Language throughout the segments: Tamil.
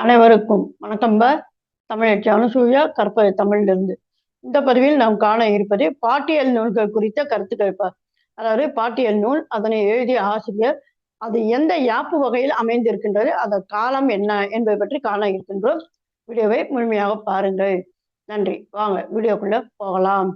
அனைவருக்கும் வணக்கம்ப தமிழச்சி அனுசூயா கற்பது தமிழிலிருந்து. இந்த பதிவில் நாம் காண இருப்பது பாட்டியல் நூல்கள் குறித்த கருத்துக்கள் அதாவது பாட்டியல் நூல் அதனை எழுதிய ஆசிரியர் அது எந்த யாப்பு வகையில் அமைந்திருக்கின்றது அதன் காலம் என்ன என்பதை பற்றி காண இருக்கின்றோம். வீடியோவை முழுமையாக பாருங்கள். நன்றி. வாங்க வீடியோக்குள்ள போகலாம்.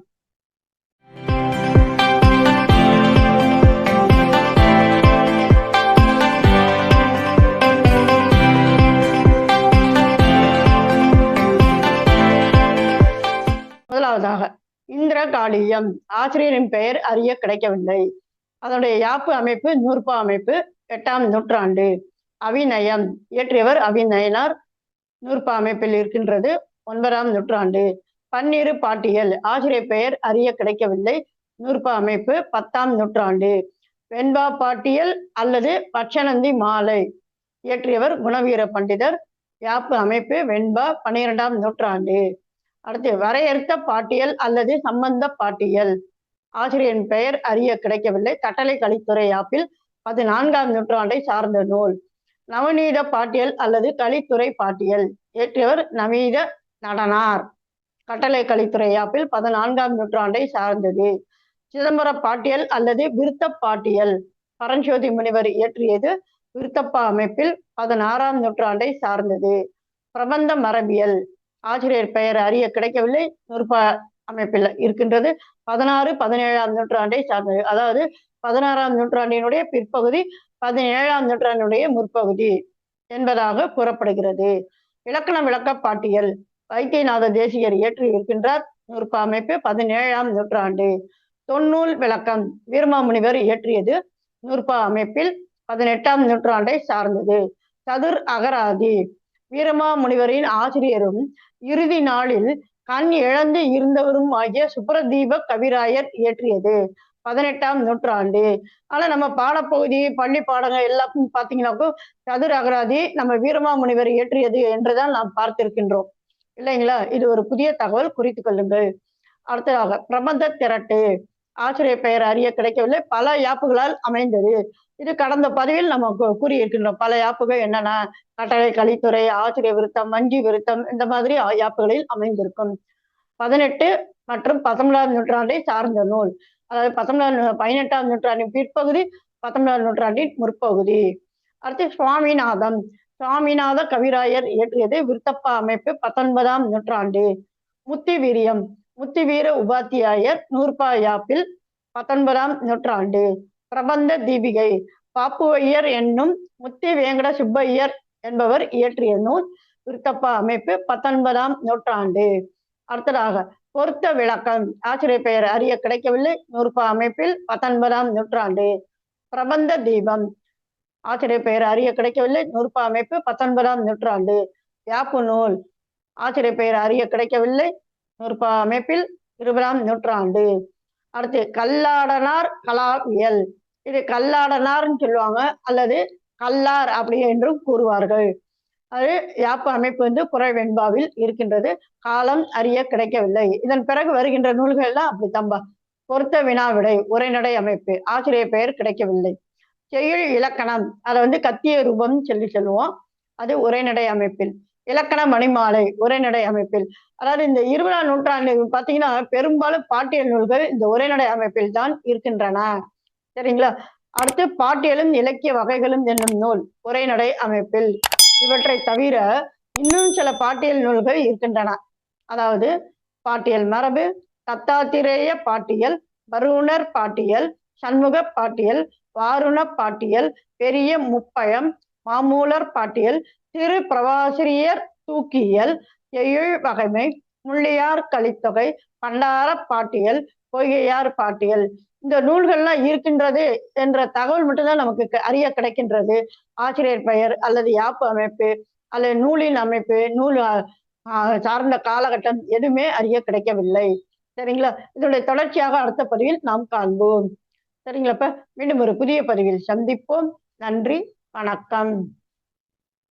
இந்திரகாளியம். ஆசிரியரின் பெயர் அறிய கிடைக்கவில்லை. அதனுடைய யாப்பு அமைப்பு நூற்பா அமைப்பு எட்டாம் நூற்றாண்டு. அவிநயம் இயற்றியவர் அவிநயனார் நூற்பா அமைப்பில் இருக்கின்றது ஒன்பதாம் நூற்றாண்டு. பன்னிரு பாட்டியல். ஆசிரியர் பெயர் அறிய கிடைக்கவில்லை. நூற்பா அமைப்பு பத்தாம் நூற்றாண்டு. வெண்பா பாட்டியல் அல்லது பச்சனந்தி மாலை. இயற்றியவர் குணவீர பண்டிதர். யாப்பு அமைப்பு வெண்பா பன்னிரெண்டாம் நூற்றாண்டு. அடுத்து வரையறுத்த பாட்டியல் அல்லது சம்பந்த பாட்டியல். ஆசிரியரின் பெயர் அறிய கிடைக்கவில்லை. கட்டளை கலித்துறை ஆப்பில் பதினான்காம் நூற்றாண்டை சார்ந்த நூல். நவநீத பாட்டியல் அல்லது கலித்துறை பாட்டியல். இயற்றியவர் நவீத நடனார். கட்டளை கலித்துறை ஆப்பில் பதினான்காம் நூற்றாண்டை சார்ந்தது. சிதம்பர பாட்டியல் அல்லது விருத்த பாட்டியல். பரஞ்சோதி முனிவர் இயற்றியது விருத்தப்பா அமைப்பில் பதினாறாம் நூற்றாண்டை சார்ந்தது. பிரபந்த மரபியல். ஆசிரியர் பெயர் அறிய கிடைக்கவில்லை நூற்பா அமைப்பில் இருக்கின்றது. பதினாறு பதினேழாம் நூற்றாண்டை சார்ந்தது. அதாவது பதினாறாம் நூற்றாண்டினுடைய பிற்பகுதி பதினேழாம் நூற்றாண்டினுடைய முற்பகுதி என்பதாக கூறப்படுகிறது. இலக்கண விளக்கப்பாட்டியல். வைத்தியநாத தேசியர் இயற்றி இருக்கின்றார். நூற்பா அமைப்பு பதினேழாம் நூற்றாண்டு. தொன்னூல் விளக்கம். வீரமாமுனிவர் இயற்றியது நூற்பா அமைப்பில் பதினெட்டாம் நூற்றாண்டை சார்ந்தது. சதுர் அகராதி. வீரமாமுனிவரின் ஆசிரியரும் இறுதி நாளில் கண் இழந்து இருந்தவரும் ஆகிய சுப்ரதீப கவிராயர் இயற்றியது. பதினெட்டாம் நூற்றாண்டு. ஆனா நம்ம பாடப்பகுதி பள்ளி பாடங்கள் எல்லாம் பார்த்தீங்கன்னாக்கும் சதுர அகராதி நம்ம வீரமாமுனிவர் இயற்றியது என்றுதான் நாம் பார்த்திருக்கின்றோம். இல்லைங்களா? இது ஒரு புதிய தகவல் குறித்து கொள்ளுங்கள். அடுத்ததாக பிரபந்த திரட்டு. ஆசிரியர் பெயர் அறிய கிடைக்கவில்லை. பல யாப்புகளால் அமைந்தது. இது கடந்த பதிவில் நம்ம கூறியிருக்கின்றோம். பல யாப்புகள் என்னென்ன கட்டளை கலித்துறை ஆசிரியர் விருத்தம் மஞ்சி விருத்தம் இந்த மாதிரி யாப்புகளில் அமைந்திருக்கும். பதினெட்டு மற்றும் பத்தொன்பதாம் நூற்றாண்டை சார்ந்த நூல். அதாவது பத்தொன்பதாம் பதினெட்டாம் நூற்றாண்டின் பிற்பகுதி பத்தொன்பதாம் நூற்றாண்டின் முற்பகுதி. அடுத்து சுவாமிநாதம். சுவாமிநாத கவிராயர் இயற்றியது விருத்தப்பா அமைப்பு பத்தொன்பதாம் நூற்றாண்டு. முத்தி வீரியம் முத்திவீர உபாத்தியாயர் நூற்பா யாப்பில் பத்தொன்பதாம் நூற்றாண்டு. பிரபந்த தீபிகை. பாப்புவையர் என்னும் முத்தி வேங்கட சுப்பையர் என்பவர் இயற்றிய நூல் விருத்தப்பா அமைப்பு பத்தொன்பதாம் நூற்றாண்டு. அடுத்ததாக பொருத்த விளக்கம். ஆசிரியர் பெயர் அறிய கிடைக்கவில்லை. நூற்பா அமைப்பில் பத்தொன்பதாம் நூற்றாண்டு. பிரபந்த தீபம். ஆசிரியர் பெயர் அறிய கிடைக்கவில்லை. நூற்பா அமைப்பு பத்தொன்பதாம் நூற்றாண்டு. யாப்பு நூல். ஆசிரியர் பெயர் அறிய கிடைக்கவில்லை. நூற்பா அமைப்பில் இருபதாம் நூற்றாண்டு. அடுத்து கல்லாடனார் கலாவியல். இது கல்லாடனார்னு சொல்லுவாங்க அல்லது கல்லார் அப்படி என்றும் கூறுவார்கள். அது யாப்ப அமைப்பு வந்து புறவெண்பாவில் இருக்கின்றது. காலம் அறிய கிடைக்கவில்லை. இதன் பிறகு வருகின்ற நூல்கள் எல்லாம் அப்படித்தம்பா பொருத்த வினாவிடை உரைநடை அமைப்பு ஆசிரியர் பெயர் கிடைக்கவில்லை. செயல் இலக்கணம் அதை வந்து கத்திய ரூபம் சொல்லி சொல்லுவோம். அது உரைநடை அமைப்பில். இலக்கண மணிமாலை உரைநடை அமைப்பில். அதாவது இந்த இருபதாம் நூற்றாண்டு பார்த்தீங்கன்னா பெரும்பாலும் பாட்டியல் நூல்கள் இந்த உரைநடை அமைப்பில் தான் இருக்கின்றன. சரிங்களா? அடுத்து பாட்டியலும் இலக்கிய வகைகளும் என்னும் நூல் உரைநடை அமைப்பில். இவற்றை தவிர இன்னும் சில பாட்டியல் நூல்கள் இருக்கின்றன. அதாவது பாட்டியல் மரபு தத்தாத்திரேய பாட்டியல் வருணர் பாட்டியல் சண்முக பாட்டியல் வாருண பாட்டியல் பெரிய முப்பயம் மாமூலர் பாட்டியல் திரு பிரபாசிரியர் தூக்கியல் எயுள் வகைமை முள்ளியார் கலித்தொகை பண்டார பாட்டியல் பொய்கையார் பாட்டியல். இந்த நூல்கள்லாம் இருக்கின்றது என்ற தகவல் மட்டும்தான் நமக்கு அறிய கிடைக்கின்றது. ஆசிரியர் பெயர் அல்லது யாப்பு அமைப்பு அல்லது நூலின் அமைப்பு நூல் சார்ந்த காலகட்டம் எதுவுமே அறிய கிடைக்கவில்லை. சரிங்களா? இதனுடைய தொடர்ச்சியாக அடுத்த பதிவில் நாம் காண்போம். சரிங்களாப்ப மீண்டும் ஒரு புதிய பதிவில் சந்திப்போம். நன்றி. வணக்கம்.